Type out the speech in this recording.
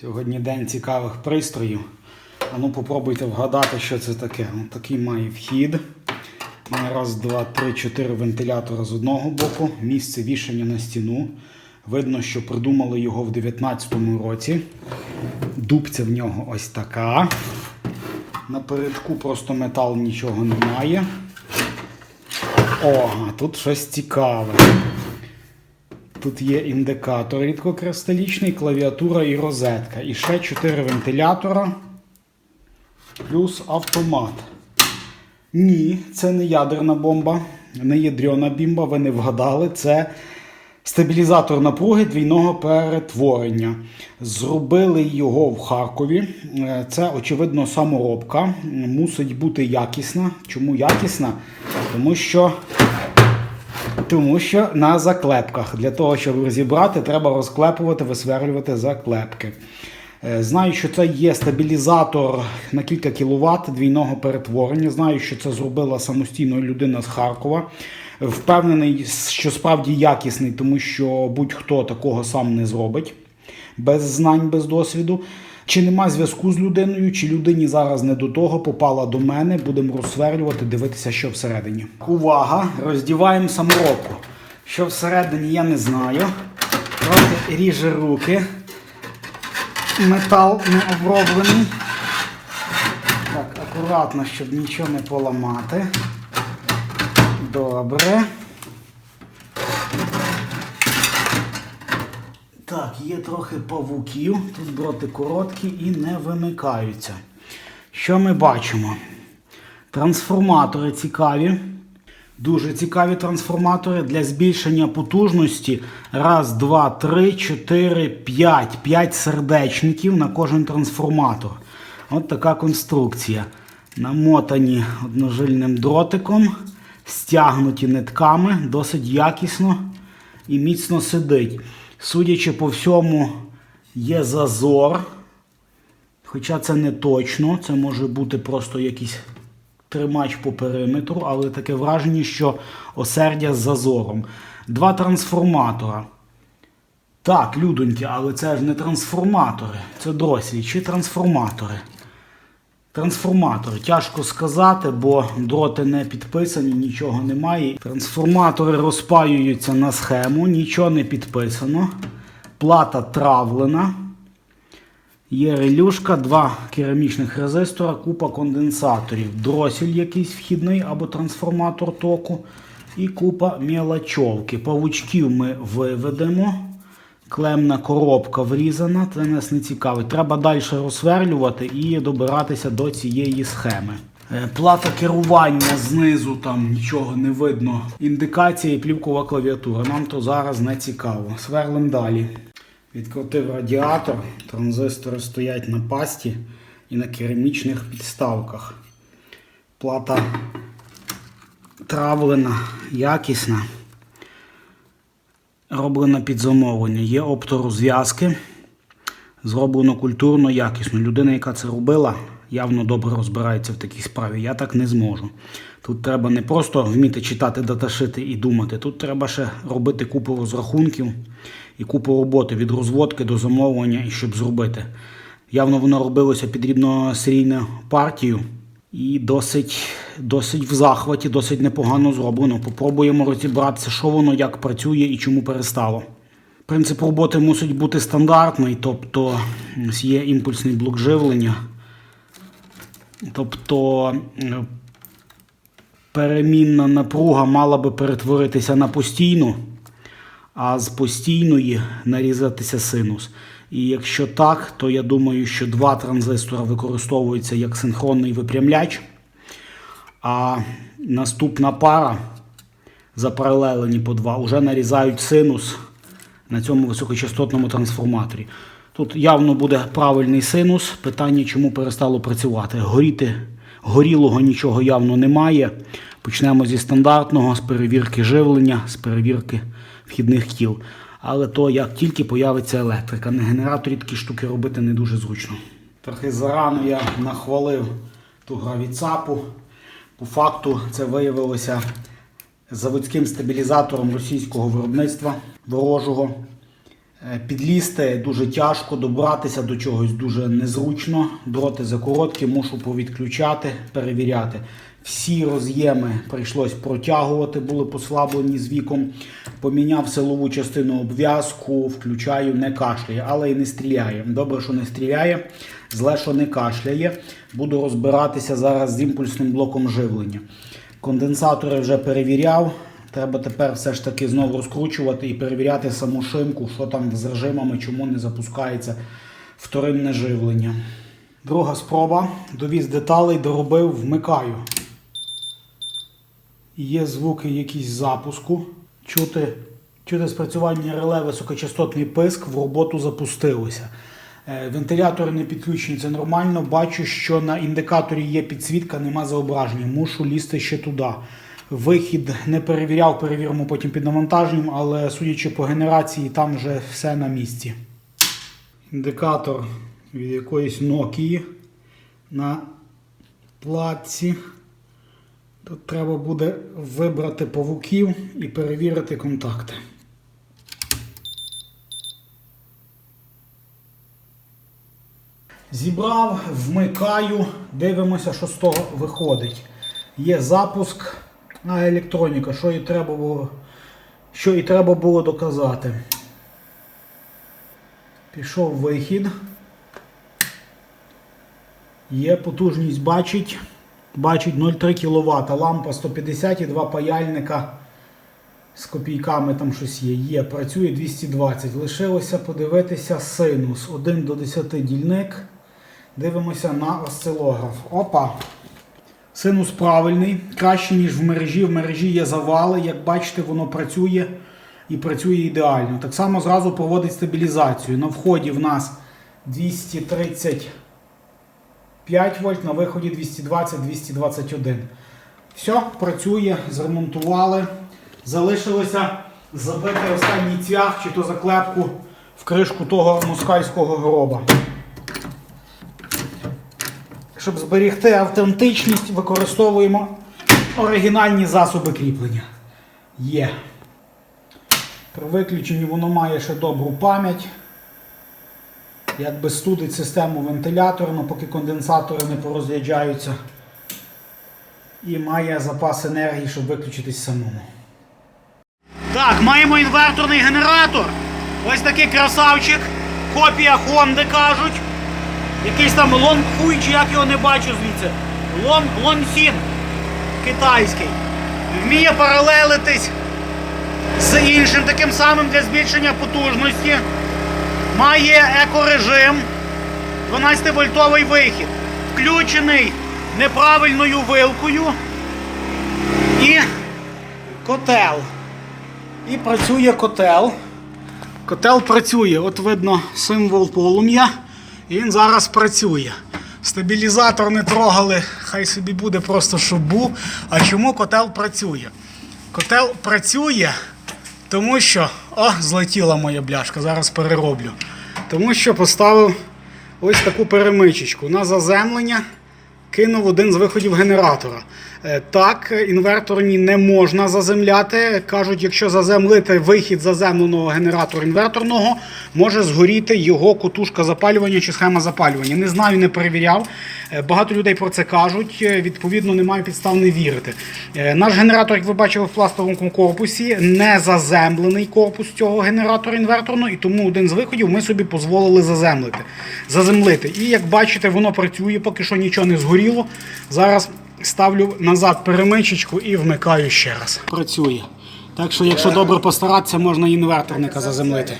Сьогодні день цікавих пристроїв. А ну попробуйте вгадати, що це таке. Ну, такий має вхід. Має раз, два, три, чотири вентилятора з одного боку, місце вішання на стіну. Видно, що придумали його в 19-му році. Дубця в нього ось така. На передку просто метал нічого немає. О, тут щось цікаве. Тут є індикатор рідкокристалічний, клавіатура і розетка. І ще 4 вентилятора плюс автомат. Ні, це не ядерна бомба, не ядрена бімба, ви не вгадали. Це стабілізатор напруги двійного перетворення. Зробили його в Харкові. Е, Це, очевидно, саморобка. Мусить бути якісна. Чому якісна? Тому що тому що на заклепках. Для того, щоб розібрати, треба розклепувати, висверлювати заклепки. Е, Знаю, що це є стабілізатор на кілька кіловат двійного перетворення. Знаю, що це зробила самостійно людина з Харкова. Впевнений, що справді якісний, тому що будь-хто такого сам не зробить без знань, без досвіду. Чи нема зв'язку з людиною, чи людині зараз не до того попала до мене, будемо розсверлювати, дивитися, що всередині. Увага! Роздіваємо саморобку. Що всередині, я не знаю. Трохи ріже руки. Метал не оброблений. Так, акуратно, щоб нічого не поламати. Добре. Так, є трохи павуків. Тут дроти короткі і не вимикаються. Що ми бачимо? Трансформатори цікаві. Дуже цікаві трансформатори для збільшення потужності. Раз, два, три, чотири, п'ять. П'ять сердечників на кожен трансформатор. От така конструкція. Намотані одножильним дротиком, стягнуті нитками, досить якісно і міцно сидить. Судячи по всьому, є зазор. Хоча це не точно, це може бути просто якийсь тримач по периметру, але таке враження, що осердя з зазором. Два трансформатора. Так, людоньки, але це ж не трансформатори, це дрослі чи трансформатори. Трансформатори. Тяжко сказати, бо дроти не підписані, нічого немає. Трансформатори розпаюються на схему, нічого не підписано. Плата травлена. Є релюшка, два керамічних резистора, купа конденсаторів, дросіль якийсь вхідний або трансформатор току і купа мелочовки. Павучків ми виведемо. Клемна коробка врізана, це нас не цікавить. Треба далі розсверлювати і добиратися до цієї схеми. Е, Плата керування знизу там нічого не видно. Індикація і плівкова клавіатура. Нам то зараз не цікаво. Сверлим далі. Відкрутив радіатор. Транзистори стоять на пасті і на керамічних підставках. Плата травлена, якісна роблена під замовлення. Є опторозв'язки, зроблено культурно, якісно. Людина, яка це робила, явно добре розбирається в такій справі. Я так не зможу. Тут треба не просто вміти читати, даташити і думати. Тут треба ще робити купу розрахунків і купу роботи від розводки до замовлення, і щоб зробити. Явно воно робилося під рівносерійну партію. І досить, досить в захваті, досить непогано зроблено. Попробуємо розібратися, що воно, як працює і чому перестало. Принцип роботи мусить бути стандартний, тобто є імпульсний блок живлення. Тобто е, перемінна напруга мала би перетворитися на постійну, а з постійної нарізатися синус. І якщо так, то я думаю, що два транзистори використовуються як синхронний випрямляч, а наступна пара запаралелені по два вже нарізають синус на цьому високочастотному трансформаторі. Тут явно буде правильний синус. Питання, чому перестало працювати. Горіти, горілого нічого явно немає. Почнемо зі стандартного, з перевірки живлення, з перевірки вхідних кіл. Але то як тільки появиться електрика. На генераторі такі штуки робити не дуже зручно. Трохи зарано я нахвалив ту гравіцапу. По факту це Е, Підлізти дуже тяжко, добратися до чогось дуже незручно. Дроти закороткі, мушу повідключати, перевіряти. Всі роз'єми прийшлось протягувати, були послаблені з віком. Поміняв силову частину обв'язку, включаю, не кашляє, але і не стріляє. Добре, що не стріляє, зле, що не кашляє. Буду розбиратися зараз з імпульсним блоком живлення. Конденсатори вже перевіряв. Треба тепер все ж таки знову розкручувати і перевіряти саму шимку, що там з режимами, чому не запускається вторинне живлення. Друга спроба. Довіз деталей, доробив, вмикаю. Є звуки якісь запуску. Чути, чути спрацювання реле високочастотний писк, в роботу запустилося. Е, Вентилятори не підключені, це нормально. Бачу, що на індикаторі є підсвітка, нема заображення. Мушу лізти ще туди. Вихід не перевіряв, перевіримо потім під навантаженням, але судячи по генерації, там вже все на місці. Індикатор від якоїсь Nokia на платці. Тут треба буде вибрати павуків і перевірити контакти. Зібрав, вмикаю, дивимося, що з того виходить. Є запуск, а електроніка, що і треба було, що і треба було доказати. Пішов вихід. Є потужність бачить. Бачить 0,3 кВт. Лампа 150 і два паяльника з копійками там щось є. Є, працює 220. Лишилося подивитися синус. 1 до 10 дільник. Дивимося на осцилограф. Опа. Синус правильний, краще, ніж в мережі. В мережі є завали. Як бачите, воно працює і працює ідеально. Так само зразу проводить стабілізацію. На вході в нас 235 вольт, на виході 220-221. Все, працює, зремонтували. Залишилося забити останній цвях чи то заклепку в кришку того москальського гроба. Щоб зберігти автентичність, використовуємо оригінальні засоби кріплення. Є. При виключенні воно має ще добру пам'ять. Якби студить систему вентиляторну, поки конденсатори не порозряджаються. І має запас енергії, щоб виключитись самому. Так, маємо інверторний генератор. Ось такий красавчик. Копія Honda кажуть. Якийсь там Лонг Хуй, чи як його не бачу звідси. Лон, Лонсін китайський. Вміє паралелитись з іншим таким самим для збільшення потужності. Має екорежим. 12-вольтовий вихід. Включений неправильною вилкою. І котел. І працює котел. Котел працює. От видно символ полум'я. Він зараз працює. Стабілізатор не трогали, хай собі буде просто щоб був. А чому котел працює? Котел працює, тому що. О, злетіла моя бляшка, зараз перероблю. Тому що поставив ось таку перемичечку на заземлення. Кинув один з виходів генератора. Е, Так, інверторні не можна заземляти. Кажуть, якщо заземлити вихід заземленого генератора інверторного, може згоріти його котушка запалювання чи схема запалювання. Не знаю, не перевіряв. Е, Багато людей про це кажуть. Е, Відповідно, немає підстав не вірити. Наш генератор, як ви бачили в пластовому корпусі, не заземлений корпус цього генератора інверторного, і тому один з виходів ми собі дозволили заземлити. заземлити. І як бачите, воно працює, поки що нічого не згоріло. Зараз ставлю назад перемичечку і вмикаю ще раз. Працює. Так що, якщо добре постаратися, можна інверторника заземлити.